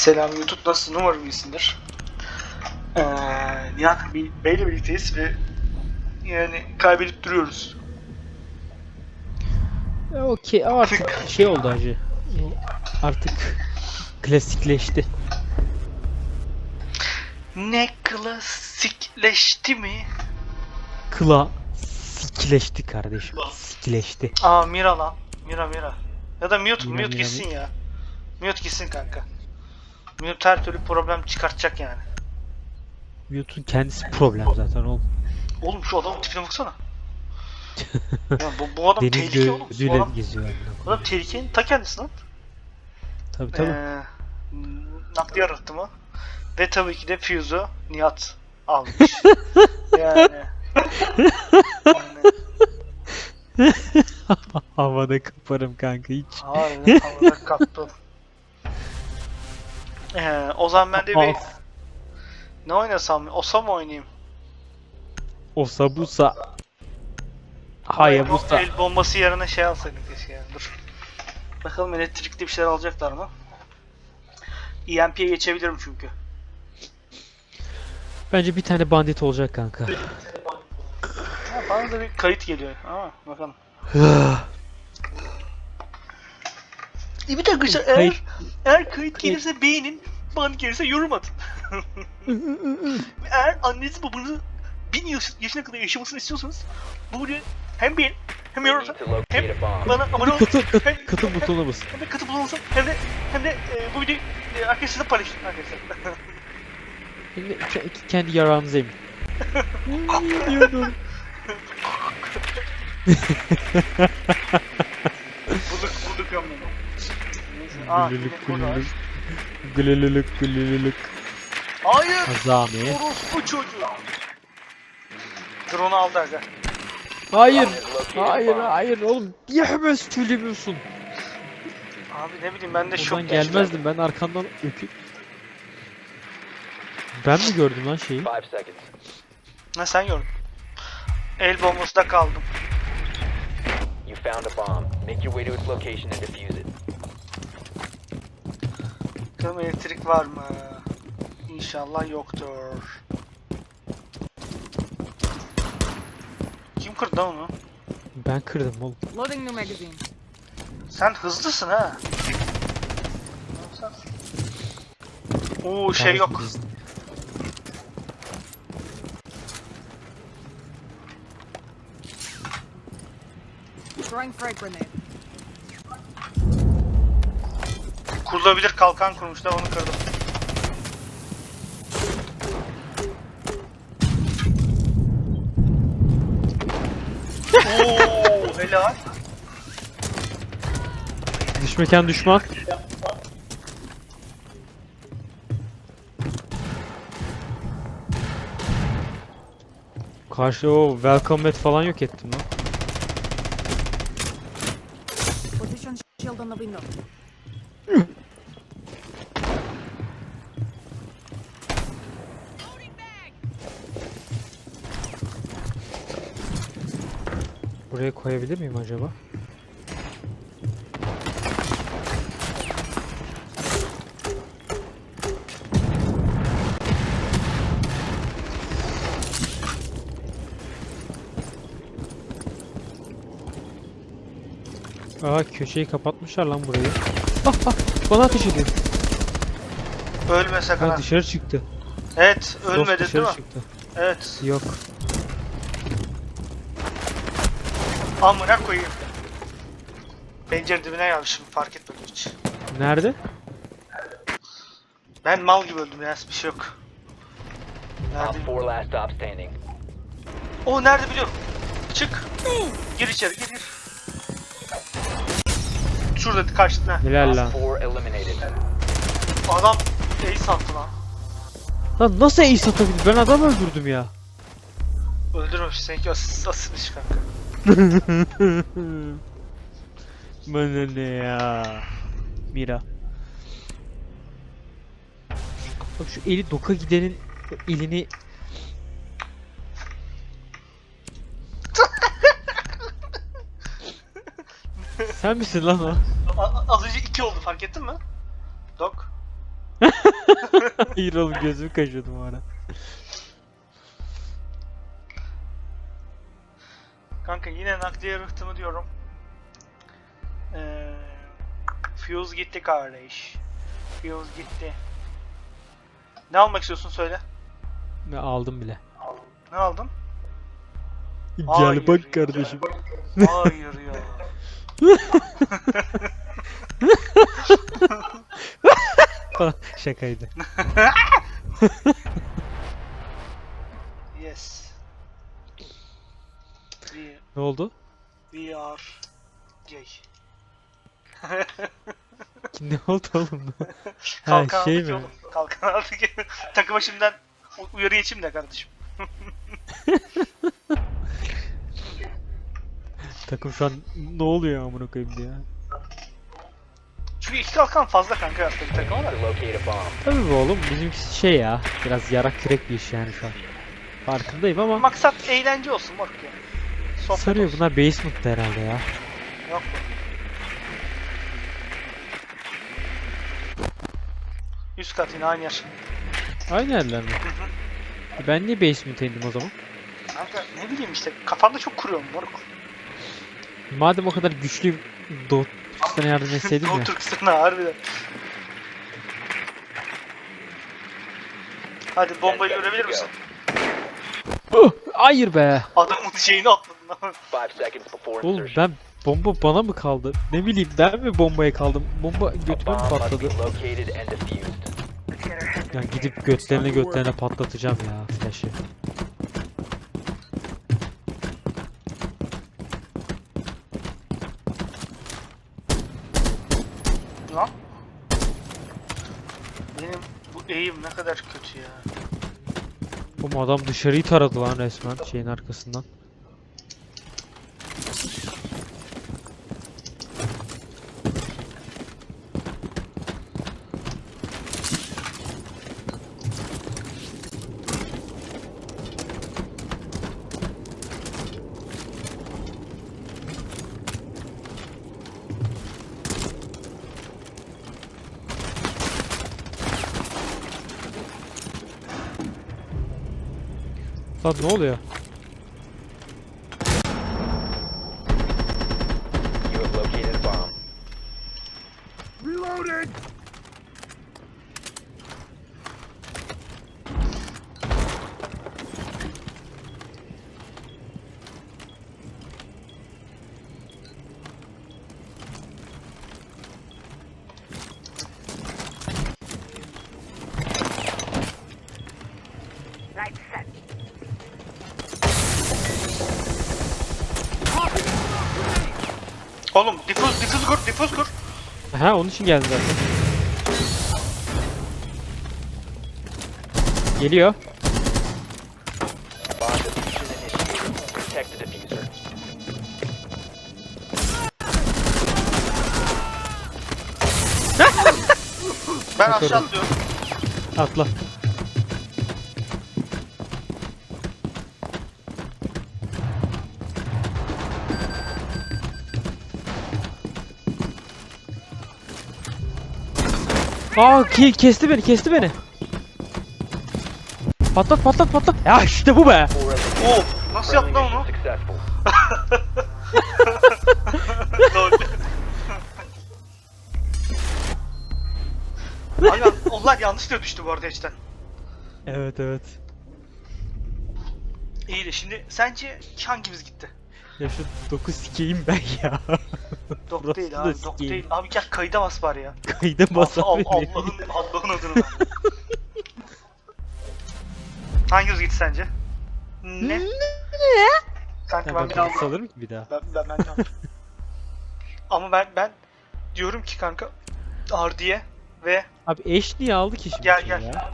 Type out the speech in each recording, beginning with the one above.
Selam YouTube nasılsın? Umarım iyisindir. Ee, Nihat Bey- Bey'le birlikteyiz ve yani kaybedip duruyoruz. Okey artık şey oldu hacı. Artık klasikleşti. Ne klasikleşti mi? Kla sikleşti kardeşim. Sikleşti. Aa Mira lan. Mira Mira. Ya da Mute, Mira, Mute Mira, gitsin ya. Mute gitsin kanka. Mute her türlü problem çıkartacak yani. Mute'un kendisi problem zaten oğlum. Oğlum şu adamın tipine baksana. ya bu, bu adam Deniz tehlike oğlum. Bu adam, geziyor. bu adam tehlikenin ta kendisi lan. Tabii tabii. Ee, nakli yaratımı ve tabii ki de Fuse'u Nihat almış. yani. Havada kaparım kanka hiç. harbiden havada kaptım. Ee, o zaman ben de bir Of. ne oynasam? Osa mı oynayayım? Osa busa. Hayabusa. El bombası yerine şey alsaydık keşke yani. Dur. Bakalım elektrikli bir şeyler alacaklar mı? EMP'ye geçebilirim çünkü. Bence bir tane bandit olacak kanka. Ha, bana da bir kayıt geliyor. Ama bakalım. E bir dakika işte eğer, Kayıt- eğer kayıt gelirse beğenin, ban gelirse yorum atın. eğer annenizi babanızı bin yaş- yaşına kadar yaşamasını istiyorsanız bu videoyu hem beğen hem yorum hem bana abone olun Katıl, hem, katıl, katıl butonuna basın. hem de katıl bulunsun hem de hem de e, bu videoyu e, arkadaşlarla paylaşın arkadaşlar. Ke- Kendi yarağınıza emin. Diyordum. Aa, Gülülük yine burada gülülük. Gülülük gülülük. Hayır. Azami. Orospu çocuğu. Drone aldı aga. Hayır. Hayır hayır oğlum. Niye hemen söylemiyorsun? Abi ne bileyim ben de şok Oradan geçti. gelmezdim ben arkandan öpü... Ben mi gördüm lan şeyi? Five seconds. Ne sen gördün. El bombasında kaldım. You found a bomb. Make your way to its location and defuse it. Bakalım elektrik var mı? İnşallah yoktur. Kim kırdı onu? Ben kırdım oğlum. Loading new magazine. Sen hızlısın ha. Oo şey yok. biz- Throwing frag grenade. Kurulabilir kalkan kurmuşlar onu kırdım. Oo helal. Dış mekan düşman. Karşı o welcome mat falan yok ettim lan. Buraya koyabilir miyim acaba? Aa köşeyi kapatmışlar lan burayı. Ah ah bana ateş ediyor. Ölme sakın Ha ha. dışarı çıktı. Evet Dost ölmedi değil mi? çıktı. Evet. Yok. Amına koyayım. Pencere dibine gelmişim fark etmedim hiç. Nerede? Ben mal gibi öldüm ya bir şey yok. Nerede? 4 last stop standing. O nerede biliyorum. Çık. Gir içeri gir gir. Şurada karşıda. Helal lan. Op 4 eliminated. Adam ace attı lan. Lan nasıl ace atabilir? Ben adam öldürdüm ya. Öldürmemiş seninki asist asistmiş kanka. Bana ne ya? Mira. Bak şu eli doka gidenin elini Sen misin lan o? A- az önce iki oldu fark ettin mi? Dok. Hayır oğlum gözümü kaşıyordum o ara. Kanka yine nakliye rıhtımı diyorum. Ee, Fuse gitti kardeş. Fuse gitti. Ne almak istiyorsun söyle. Ve aldım bile. Ne aldın? Gel Hayır bak ya. kardeşim. Hayır ya. Şakaydı. Ne oldu? we are gay. Ne oldu oğlum? ha Kalkan şey aldık mi? oğlum. Kalkan aldık. Takıma şimdiden uyarı geçeyim de kardeşim. Takım şu an ne oluyor amına koyayım diye. Çünkü iki kalkan fazla kanka yaptı bir takıma da. To locate a bomb. Tabii bu oğlum bizimkisi şey ya biraz yarak kürek bir iş yani şu an. Farkındayım ama Maksat eğlence olsun bak ya. Sohbet sarıyor olsun. bunlar basement'ta herhalde ya. Yok. Üst kat yine aynı yer. Aynı yerler mi? E Ben niye basement'a indim o zaman? Kanka ne bileyim işte kafanda çok kuruyorum moruk. Madem o kadar güçlü Doğu Türkistan'a yardım etseydim Doğu ya. Türkistan'a harbiden. Hadi bombayı görebilir misin? Hayır be. Adamın şeyini atladın lan. Five seconds before Oğlum ben bomba bana mı kaldı? Ne bileyim ben mi bombaya kaldım? Bomba götüme mi patladı? Ya gidip götlerine götlerine patlatacağım ya flash'ı. Lan. Benim bu eğim ne kadar kötü ya. Oğlum adam dışarıyı taradı lan resmen şeyin arkasından. Lan ne oluyor? You have located a bomb. Oğlum difuz kur. Ha onun için geldi zaten. Geliyor. Ben aşağı atlıyorum. Atla. Aa ki kesti beni kesti beni. Patlat patlat patlat. Ya işte bu be. Oo nasıl yaptı lan onu? Abi onlar yanlış da düştü bu arada içten. Evet evet. İyi de şimdi sence hangimiz gitti? Ya şu 9 sikeyim ben ya. Dok değil abi, dok değil. Abi gel kayıda bas bari ya. Kayda bas abi. Allah'ın Allah'ın adını. hangimiz gitti sence? Ne? Kanka Ya ben ben bir daha bir alırım ki bir daha. ben ben, ben alırım. Ama ben ben diyorum ki kanka Ardiye ve Abi eş niye aldı ki şimdi Gel, şey gel. ya?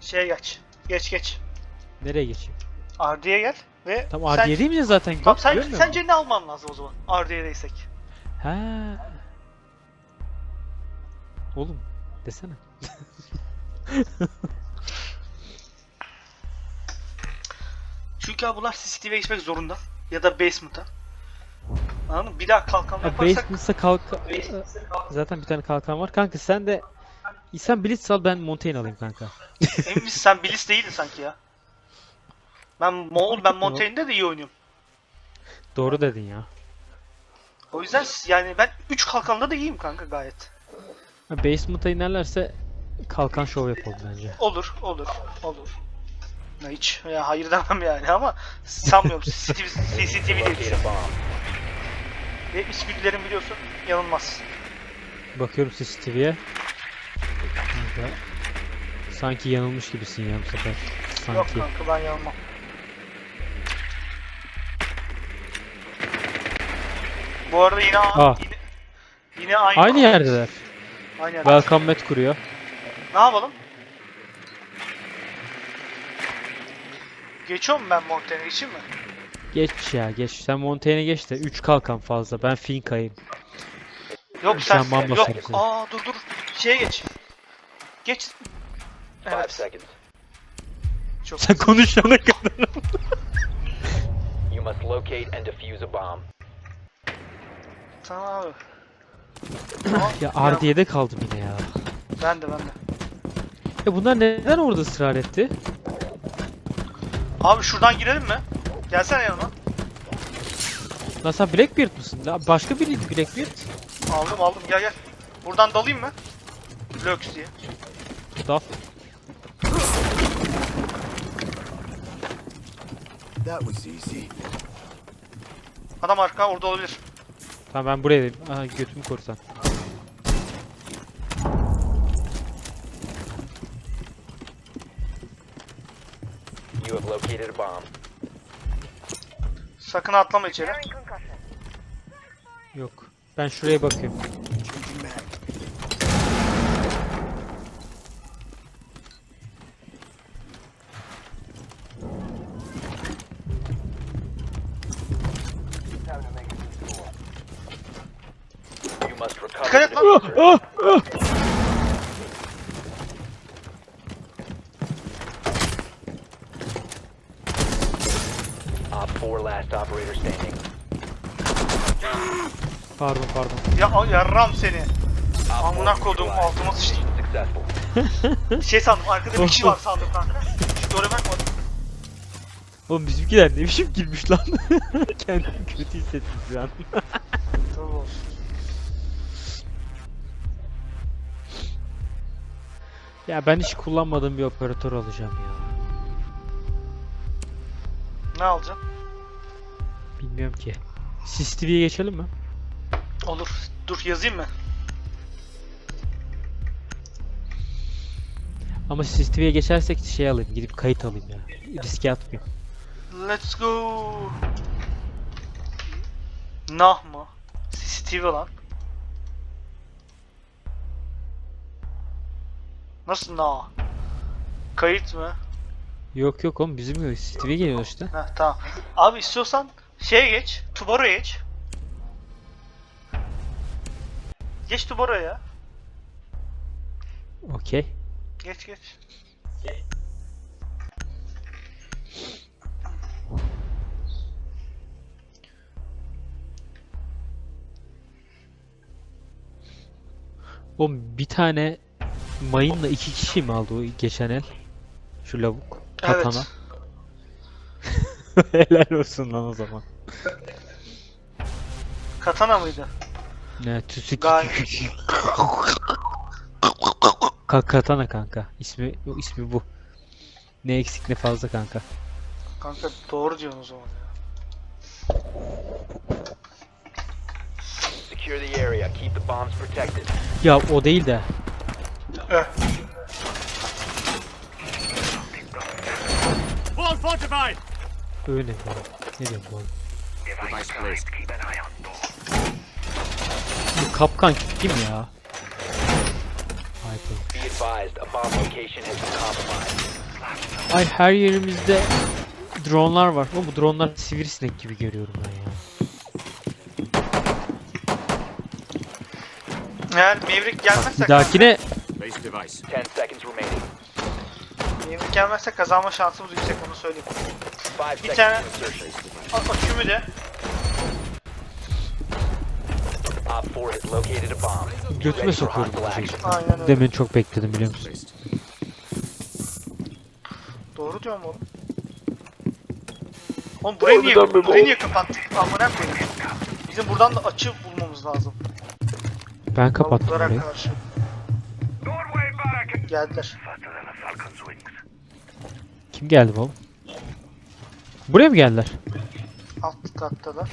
şeye geç. Geç geç. Nereye geçeyim? Ardiye gel ve Tam sen- R7 mi zaten? Tamam sen, sence ne alman lazım o zaman? Ardiye'deysek. Ha. Oğlum desene. Çünkü abi bunlar CCTV geçmek zorunda. Ya da basement'a. Anladın mı? Bir daha kalkan yaparsak Basement'sa kalk... Zaten bir tane kalkan var. Kanka sen de Sen Blitz al ben Montaigne alayım kanka. Emin misin sen Bliss değildin sanki ya. Ben Moğol, ben Montaigne'de de iyi oynuyorum. Doğru dedin ya. O yüzden yani ben 3 kalkanında da iyiyim kanka gayet. Basement'a inerlerse kalkan şov yapalım bence. Olur, olur, olur. Ya hiç ya hayır demem yani ama sanmıyorum CCTV, diye bir şey. Ve içgüdülerim biliyorsun yanılmaz. Bakıyorum CCTV'ye. Sanki yanılmış gibisin ya bu sefer. Yok Sanki. kanka ben yanılmam. Bu arada yine Aa. yine, yine aynı Aynı yerdeler. Aynı yerde. Welcome Mat kuruyor. Ne yapalım? Geçiyor mu ben Montaigne için mi? Geç ya geç. Sen Montaigne'e geç de 3 kalkan fazla. Ben Finka'yım. Yok Sen sen yok. sarısın. Aa dur dur. Şeye geç. Geç. Evet. Çok Sen konuşana kadar. You must locate and defuse a bomb. Tamam abi. Tamam. ya Ardiye'de kaldım yine ya. Ben de ben de. Ya bunlar neden orada ısrar etti? Abi şuradan girelim mi? Gelsene yanıma. Lan sen Blackbeard mısın? La başka biriydi Blackbeard. Aldım aldım gel gel. Buradan dalayım mı? Lux diye. Dal. That was easy. Adam arka orada olabilir. Tamam ben buraya dedim. Aha götümü korusan. You have located a bomb. Sakın atlama içeri. Yok. Ben şuraya bakıyorum. Op 4 last operator standing. Pardon pardon. Ya yarram seni. Op Amına 4 kodum neutralized. altıma sıçtım. Successful. Şey sandım arkada bir kişi var sandım kanka. Hiç göre bakmadım. Oğlum bizimkiler ne biçim girmiş lan. Kendimi kötü hissettim şu an. Olsun. ya ben hiç kullanmadığım bir operatör alacağım ya. Ne alacağım? Bilmiyorum ki. SysTV'ye geçelim mi? Olur. Dur yazayım mı? Ama SysTV'ye geçersek şey alayım. Gidip kayıt alayım ya. Riske atmayayım. Let's go. Nah mı? CCTV lan. Nasıl nah? Kayıt mı? Yok yok oğlum bizim yok. SysTV'ye geliyor işte. Heh tamam. Abi istiyorsan şeye geç. Tubaro'ya geç. Geç Tubaro'ya. Okey. Geç geç. Oğlum bir tane mayınla iki kişi mi aldı o geçen el? Şu lavuk. Evet. Katana. Helal olsun lan o zaman. Katana mıydı? Ne tüsük. Gayet. Ka katana kanka. İsmi o ismi bu. Ne eksik ne fazla kanka. Kanka doğru diyorsun o zaman ya. Secure the area. Keep the bombs protected. Ya o değil de. Eh. Öyle mi? Ne diyorum bu? Bu kapkan kim ya? Ay, her yerimizde dronlar var. Ama bu dronlar sivrisinek gibi görüyorum ben ya. Eğer Maverick gelmezse Bir dahakine Place device. 10 seconds remaining. Maverick gelmezse kazanma şansımız yüksek onu söyleyeyim. 5 Bir tane- to insertion. A- Akümü de Op Op 4 has located a bomb. Götüme sokuyorum bu şeyi. action. Aynen öyle. Demin çok bekledim biliyor musun? Doğru diyorum oğlum. Oğlum burayı niye, burayı niye kapattık? Amına koyayım. Bizim buradan da açı bulmamız lazım. Ben kapattım burayı. karşı. Geldiler. Kim geldi oğlum? Buraya mı geldiler? Alt kattalar.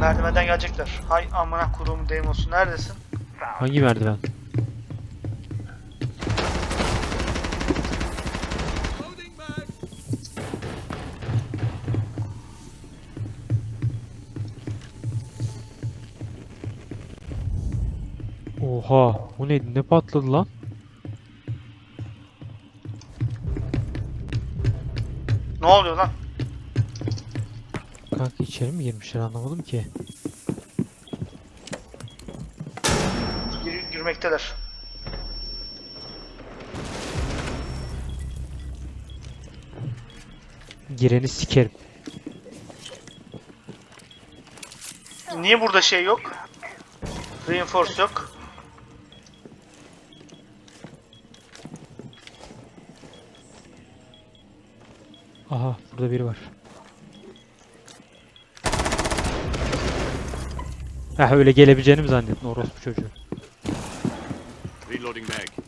Merdivenden gelecekler. Hay amına kurumu Deimos'u neredesin? Hangi merdiven? Oha, bu neydi? Ne patladı lan? Ne oluyor lan? Kanka içeri mi girmişler anlamadım ki. Gir, girmekteler. Gireni sikerim. Niye burada şey yok? Reinforce yok. Aha, burada biri var. Ha öyle gelebileceğini mi zannettin orospu çocuğu? Reloading mag.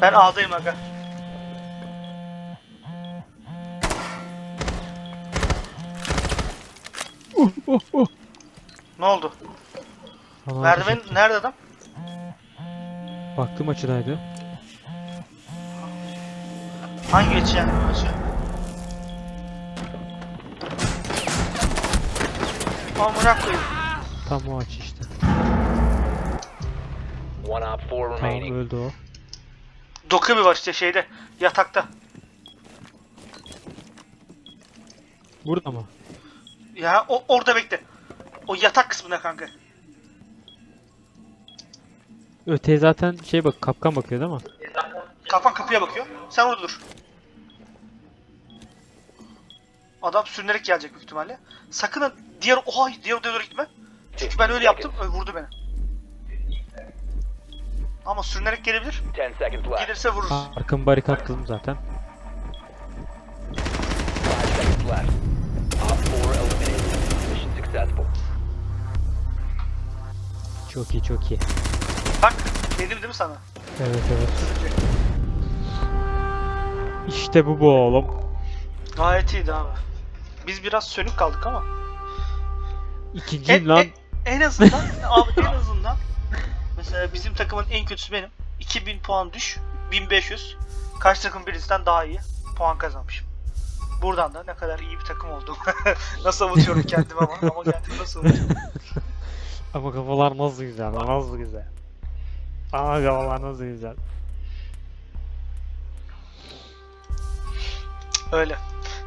Ben A'dayım aga. Oh oh oh. Ne oldu? Merdiven nerede adam? Baktığım açıdaydı. Hangi açı yani bu açı? Amına koyayım. Tam o açı işte. One Op 4 Tamam remaining. öldü o. Dokubi var işte şeyde. Yatakta. Burada mı? Ya o orada bekle. O yatak kısmında kanka. Öteye zaten şey bak kapkan bakıyor değil mi? Kafan kapıya bakıyor. Sen orada dur. Adam sürünerek gelecek büyük ihtimalle. Sakın ha diğer oha diğer odaya doğru gitme. Çünkü ben öyle yaptım. ö- Vurdu beni. Ama sürünerek gelebilir. 10 seconds left. Gelirse vururuz. Arkamı barikatladım zaten. 5 seconds left. Op 4 eliminated. Mission successful. Çok iyi çok iyi. Bak dedim değil mi sana? Evet evet. İşte bu bu oğlum. Gayet iyiydi abi. Biz biraz sönük kaldık ama. İkinciyim En, lan. en, en azından abi en azından mesela bizim takımın en kötüsü benim. 2000 puan düş. 1500. Karşı takım birisinden daha iyi puan kazanmışım. Buradan da ne kadar iyi bir takım oldum. nasıl avutuyorum kendimi ama ama kendimi nasıl avutuyorum. Ama kafalar nasıl güzel, nasıl güzel. Ama kafalar nasıl güzel. Öyle.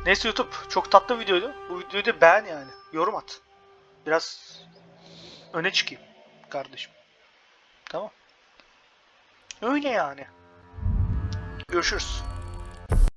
Neyse YouTube çok tatlı videoydu. Bu videoyu da beğen yani. Yorum at. Biraz öne çıkayım kardeşim. Tamam. Öyle yani. Görüşürüz.